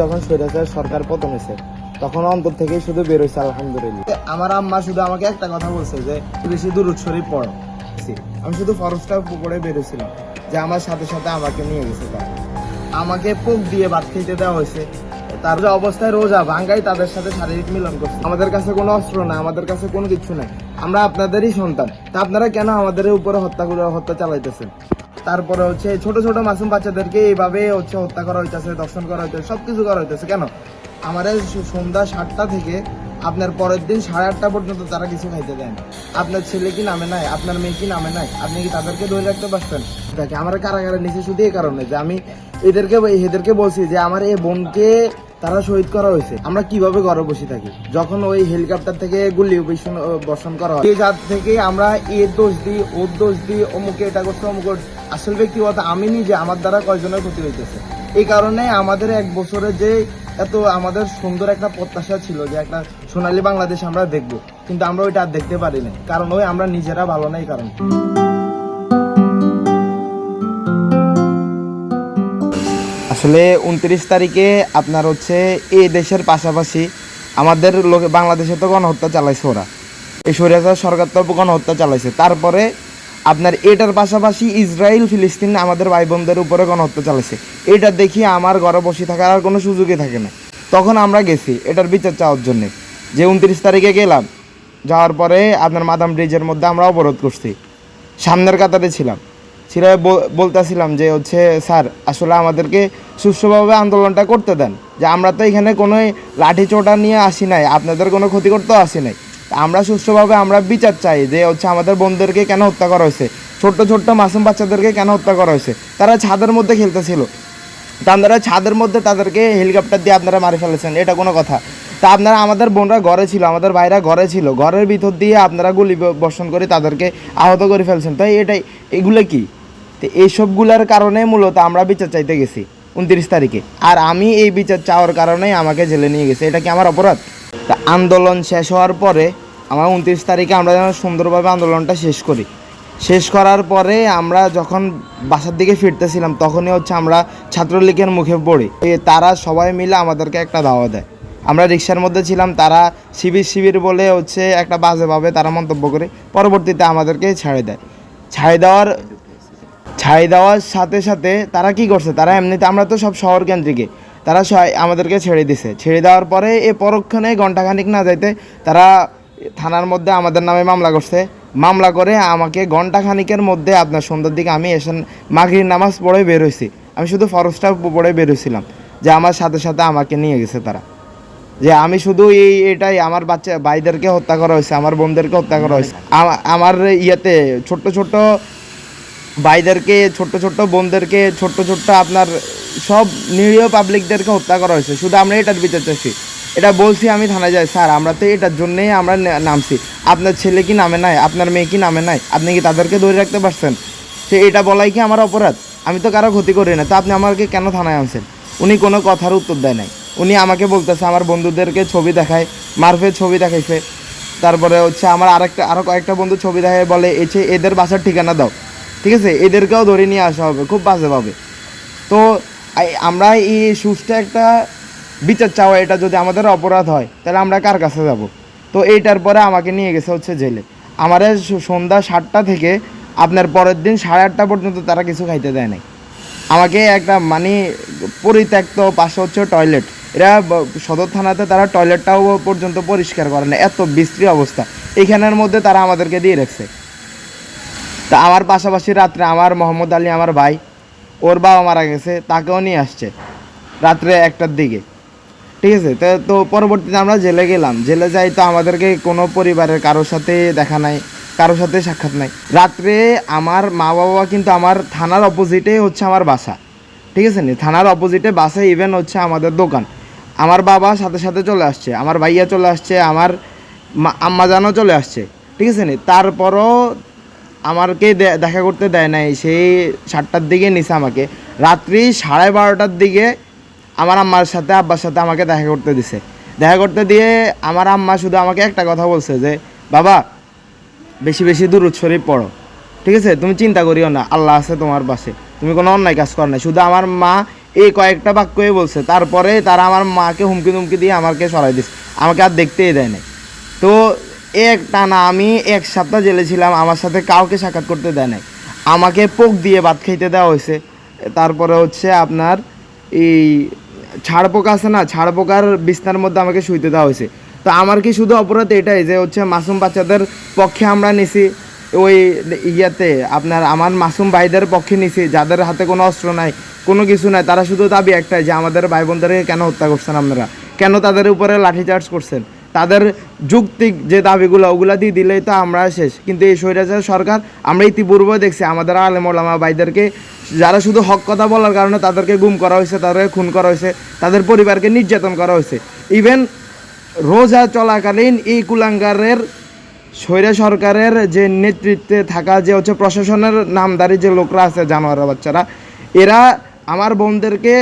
যখন সরকার পতন হয়েছে, তখন অন্তর থেকেই শুধু বেরোইছে আলহামদুলিল্লাহ। আমার আম্মা শুধু আমাকে একটা কথা বলছে যে বেশি দূর পড়ো। আমি শুধু পড়ে বেরোছিলাম যে, আমার সাথে সাথে আমাকে নিয়ে গেছে আমাকে পোক দিয়ে ভাত খেতে দেওয়া হয়েছে। তার যে অবস্থায় রোজা ভাঙ্গাই তাদের সাথে শারীরিক মিলন করছে। আমাদের কাছে কোনো অস্ত্র নাই, আমাদের কাছে কোনো কিছু নাই। আমরা আপনাদেরই সন্তান। তা আপনারা কেন আমাদের উপরে হত্যা করে হত্যা চালাইতেছেন? তারপরে হচ্ছে ছোট ছোট মাসুম বাচ্চাদেরকে এইভাবে হচ্ছে হত্যা করা হইতেছে, দর্শন করা হইতেছে, সবকিছু করা হইতেছে। কেন? আমাদের সন্ধ্যা সাতটা থেকে আপনার পরের দিন সাড়ে আটটা পর্যন্ত তারা কিছু খাইতে দেয় না। আপনার ছেলে কি নামে নাই? আপনার মেয়ে কি নামে নাই? আপনি কি তাদেরকে ধরে রাখতে পারছেন? দেখে আমার কারাগারে নিচে শুধু এই কারণে যে আমি এদেরকে এদেরকে বলছি যে আমার এই বোনকে তারা শহীদ করা হয়েছে। আমরা কীভাবে ঘরে বসে থাকি? যখন ওই হেলিকপ্টার থেকে গুলি বর্ষণ- করা হয়। জাত থেকে আমরা এর দোষ দিই ওর দোষ দিই, অমুকে এটা করছে, অমুক। আসল ব্যক্তিগত আমি নিজে, আমার দ্বারা কয়জনের ক্ষতি হইতেছে? এই কারণে আমাদের এক বছরে যে এত আমাদের সুন্দর একটা প্রত্যাশা ছিল যে একটা সোনালী বাংলাদেশ আমরা দেখব। কিন্তু আমরা ওইটা আর দেখতে পারি না কারণ ওই আমরা নিজেরা ভালো নাই কারণ। আসলে উনত্রিশ তারিখে আপনার হচ্ছে এই দেশের পাশাপাশি আমাদের লোক বাংলাদেশে তো গণহত্যা চালাইছে ওরা। এই স্বৈরাচার সরকার তো গণহত্যা চালাইছে। তারপরে আপনার এটার পাশাপাশি ইসরায়েল, ফিলিস্তিন আমাদের ভাই বোনদের উপরে গণহত্যা চালাইছে। এটা দেখি আমার ঘরে বসে থাকার আর কোনো সুযোগই থাকে না। তখন আমরা গেছি এটার বিচার চাওয়ার জন্য। যে উনত্রিশ তারিখে গেলাম, যাওয়ার পরে আপনার মাদাম ব্রিজের মধ্যে আমরা অবরোধ করছি। সামনের কাতারে ছিলাম। ছিল বলতেছিলাম যে হচ্ছে, স্যার, আসলে আমাদেরকে সুষ্ঠুভাবে আন্দোলনটা করতে দেন। যে আমরা তো এখানে কোনো লাঠি চোটা নিয়ে আসি নাই, আপনাদের কোনো ক্ষতি করতেও আসি নাই। আমরা সুষ্ঠুভাবে আমরা বিচার চাই যে হচ্ছে আমাদের বোনদেরকে কেন হত্যা করা হয়েছে। ছোট্ট ছোট্ট মাসুম বাচ্চাদেরকে কেন হত্যা করা হয়েছে। তারা ছাদের মধ্যে খেলতেছিল। তা আপনারা ছাদের মধ্যে তাদেরকে হেলিকপ্টার দিয়ে আপনারা মারি ফেলেছেন, এটা কোনো কথা। তা আপনারা, আমাদের বোনরা ঘরে ছিল, আমাদের ভাইরা ঘরে ছিল, ঘরের ভিতর দিয়ে আপনারা গুলি বর্ষণ করে তাদেরকে আহত করে ফেলছেন। তাই এটাই, এগুলো কি? তো এইসবগুলোর কারণে মূলত আমরা বিচার চাইতে গেছি উনত্রিশ তারিখে। আর আমি এই বিচার চাওয়ার কারণেই আমাকে জেলে নিয়ে গেছে। এটা কি আমার অপরাধ? তা আন্দোলন শেষ হওয়ার পরে আমার উনত্রিশ তারিখে আমরা যেন সুন্দরভাবে আন্দোলনটা শেষ করি। শেষ করার পরে আমরা যখন বাসার দিকে ফিরতেছিলাম, তখনই হচ্ছে আমরা ছাত্রলীগের মুখে পড়ি। তারা সবাই মিলে আমাদেরকে একটা দাওয়া দেয়। আমরা রিক্সার মধ্যে ছিলাম, তারা শিবির শিবির বলে হচ্ছে একটা বাজেভাবে তারা মন্তব্য করে, পরবর্তীতে আমাদেরকে ছাড়ে দেয়। ছাড়ে দেওয়ার ছাই দেওয়ার সাথে সাথে তারা কি করছে? তারা এমনিতে আমরা তো সব শহর কেন্দ্রিকে তারা আমাদেরকে ছেড়ে দিছে। ছেড়ে দেওয়ার পরে এ পরক্ষণে ঘন্টাখানিক না যাইতে তারা থানার মধ্যে আমাদের নামে মামলা করছে। মামলা করে আমাকে ঘন্টাখানিকের মধ্যে আপনার সন্ধ্যার দিকে আমি এসে মাগরির নামাজ পড়ে বের হয়েছি। আমি শুধু ফরজটা পড়ে বের হয়েছিলাম যে আমার সাথে সাথে আমাকে নিয়ে গেছে তারা। যে আমি শুধু এই এটাই আমার বাচ্চা, ভাইদেরকে হত্যা করা হয়েছে, আমার বোনদেরকে হত্যা করা হয়েছে। আমার ইয়েতে ছোট্ট ছোট্ট ভাইদেরকে, ছোট্ট ছোট্ট বোনদেরকে, ছোট্ট ছোট্ট আপনার সব নিরীহ পাবলিকদেরকে হত্যা করা হয়েছে। শুধু আমরা এটার বিচার চাইছি। এটা বলছি আমি থানায় যাই। স্যার, আমরা তো এটার জন্যেই আমরা নামছি। আপনার ছেলে কি নামে নাই? আপনার মেয়ে কি নামে নাই? আপনি কি তাদেরকে ধরে রাখতে পারছেন? সে এটা বলাই কি আমার অপরাধ? আমি তো কারও ক্ষতি করি না। তো আপনি আমাকে কেন থানায় আনছেন? উনি কোনো কথার উত্তর দেয় নাই। উনি আমাকে বলতেছে, আমার বন্ধুদেরকে ছবি দেখায় মারফের ছবি দেখাইছে। তারপরে হচ্ছে আমার আরেকটা আরও কয়েকটা বন্ধু ছবি দেখায়, বলে এসে এদের বাসার ঠিকানা দাও। ঠিক আছে, এদেরকেও ধরে নিয়ে আসা হবে, খুব বাজেভাবে। তো আমরা এই সুস্থ একটা বিচার চাওয়া, এটা যদি আমাদের অপরাধ হয়, তাহলে আমরা কার কাছে যাব? তো এইটার পরে আমাকে নিয়ে গেছে হচ্ছে জেলে। আমার সন্ধ্যা সাতটা থেকে আপনার পরের দিন সাড়ে আটটা পর্যন্ত তারা কিছু খাইতে দেয় নাই। আমাকে একটা মানে পরিত্যক্ত পাশে হচ্ছে টয়লেট। এরা সদর থানাতে তারা টয়লেটটাও পর্যন্ত পরিষ্কার করে না, এত বিশ্রী অবস্থা। এখানের মধ্যে তারা আমাদেরকে দিয়ে রাখছে। তা আমার পাশাপাশি রাত্রে আমার মোহাম্মদ আলী, আমার ভাই, ওর বাবা মারা গেছে, তাকেও নিয়ে আসছে রাত্রে একটার দিকে। ঠিক আছে? তো তো পরবর্তীতে আমরা জেলে গেলাম। জেলে যাই তো আমাদেরকে কোনো পরিবারের কারোর সাথে দেখা নাই, কারোর সাথে সাক্ষাৎ নাই। রাত্রে আমার মা বাবা কিন্তু আমার থানার অপোজিটে হচ্ছে আমার বাসা। ঠিক আছে নি? থানার অপোজিটে বাসে ইভেন হচ্ছে আমাদের দোকান। আমার বাবা সাথে সাথে চলে আসছে, আমার ভাইয়া চলে আসছে, আমার আম্মা জানও চলে আসছে। ঠিক আছে নি? তারপরও আমাকে দেখা করতে দেয় নাই। সেই সাতটার দিকে নিছে আমাকে। রাত্রি সাড়ে বারোটার দিকে আমার আম্মার সাথে, আব্বার সাথে আমাকে দেখা করতে দিছে। দেখা করতে দিয়ে আমার আম্মা শুধু আমাকে একটা কথা বলছে যে, বাবা, বেশি বেশি দূরত শরীফ পড়ো। ঠিক আছে? তুমি চিন্তা করিও না। আল্লাহ আছে তোমার পাশে। তুমি কোনো অন্যায় কাজ করো না শুধু আমার মা এই কয়েকটা বাক্যই বলছে। তারপরে তারা আমার মাকে হুমকি তুমকি দিয়ে আমাকে সরাই দিচ্ছে আমাকে আর দেখতেই দেয় নাই। তো এক টানা আমি এক সপ্তাহ জেলে ছিলাম, আমার সাথে কাউকে সাক্ষাৎ করতে দেয় নাই। আমাকে পোক দিয়ে ভাত খাইতে দেওয়া হয়েছে। তারপরে হচ্ছে আপনার এই ছাড় পোকা আছে না ছাড় পোকার বিছনার মধ্যে আমাকে শুইতে দেওয়া হয়েছে। তো আমার কি শুধু অপরাধ এটাই যে হচ্ছে মাসুম বাচ্চাদের পক্ষে আমরা নিছি, ওই ইয়াতে আপনার আমার মাসুম ভাইদের পক্ষে নিছি, যাদের হাতে কোনো অস্ত্র নাই, কোনো কিছু নাই, তারা শুধু দাবি একটাই যে আমাদের ভাই বোনদেরকে কেন হত্যা করছেন আপনারা? কেন তাদের উপরে লাঠিচার্জ করছেন? তাদের যুক্তিক যে দাবিগুলো, ওগুলো দিয়ে দিলেই তো আমরা শেষ। কিন্তু এই স্বৈরাচার সরকার, আমরা ইতিপূর্বে দেখছি আমাদের আলেম ওলামা ভাইদেরকে, যারা শুধু হক কথা বলার কারণে তাদেরকে গুম করা হয়েছে, তাদেরকে খুন করা হয়েছে, তাদের পরিবারকে নির্যাতন করা হয়েছে। ইভেন রোজা চলাকালীন এই কুলাঙ্গারের স্বৈরা সরকারের যে নেতৃত্বে থাকা যে হচ্ছে প্রশাসনের নামদারি যে লোকরা আছে জানোয়ার বাচ্চারা, এরা আমার বোনদেরকে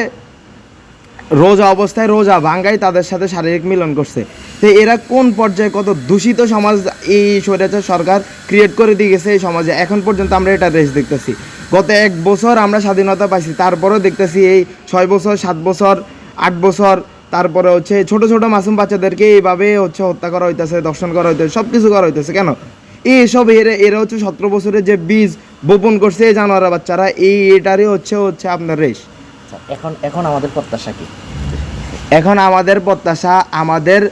রোজা অবস্থায় রোজা ভাঙ্গাই তাদের সাথে শারীরিক মিলন করছে। তো এরা কোন পর্যায়ে কত দূষিত সমাজ এই স্বৈরাচার সরকার ক্রিয়েট করে দিয়ে গেছে এই সমাজে? এখন পর্যন্ত আমরা এটা রেস দেখতেছি। গত এক বছর আমরা স্বাধীনতা পাইছি, তারপরেও দেখতেছি এই ছয় বছর, সাত বছর, আট বছর, তারপরে হচ্ছে ছোট ছোট মাসুম বাচ্চাদেরকে এইভাবে হচ্ছে হত্যা করা হইতেছে দর্শন করা হইতেছে সব কিছু করা হইতেছে, কেন? এইসব এরা এরা হচ্ছে সতেরো বছরের যে বীজ বপন করছে এই জানোয়ারা বাচ্চারা, এই এটারই হচ্ছে হচ্ছে আপনার রেশ। এখন এখন আমাদের প্রত্যাশা কি? এখন আমাদের প্রত্যাশা আমাদের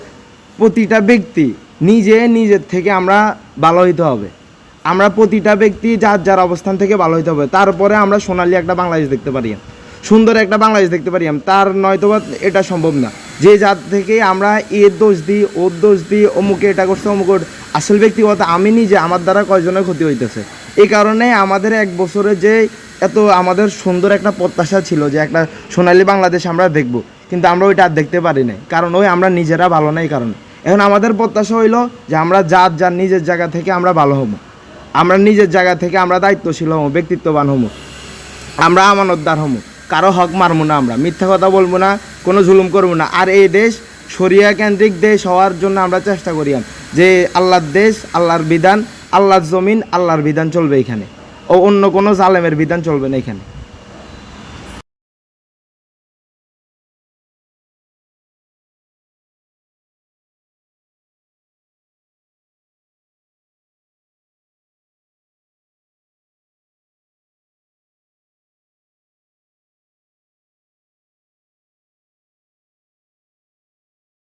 প্রতিটা ব্যক্তি নিজে নিজের থেকে আমরা ভালো হইতে হবে। আমরা প্রতিটা ব্যক্তি যার যার অবস্থান থেকে ভালো হইতে হবে। তারপরে আমরা সোনালি একটা বাংলাদেশ দেখতে পারি সুন্দর একটা বাংলাদেশ দেখতে পারি তার নয়তোবা এটা সম্ভব না। যে যার থেকে আমরা এর দোষ দিই ওর দোষ দিই, অমুকে এটা করছে, অমুক আসল ব্যক্তিগত আমি নিজে, আমার দ্বারা কয়জনের ক্ষতি হইতেছে? এই কারণে আমাদের এক বছরে যে এত আমাদের সুন্দর একটা প্রত্যাশা ছিল যে একটা সোনালি বাংলাদেশ আমরা দেখব। কিন্তু আমরা ওইটা আর দেখতে পারি নাই। কারণ ওই আমরা নিজেরা ভালো নাই কারণ। এখন আমাদের প্রত্যাশা হইল যে আমরা যার যার নিজের জায়গা থেকে আমরা ভালো হব। আমরা নিজের জায়গা থেকে আমরা দায়িত্বশীল হব, ব্যক্তিত্ববান হব। আমরা আমানতদার হব। কারও হক মারবো না আমরা। মিথ্যা কথা বলব না, কোনো জুলুম করব না। আর এই দেশ শরিয়া কেন্দ্রিক দেশ হওয়ার জন্য আমরা চেষ্টা করি যে আল্লাহর দেশ, আল্লাহর বিধান, আল্লাহর জমিন, আল্লাহর বিধান চলবে এখানে। ও অন্য কোনো জালেমের বিধান চলবে না এখানে।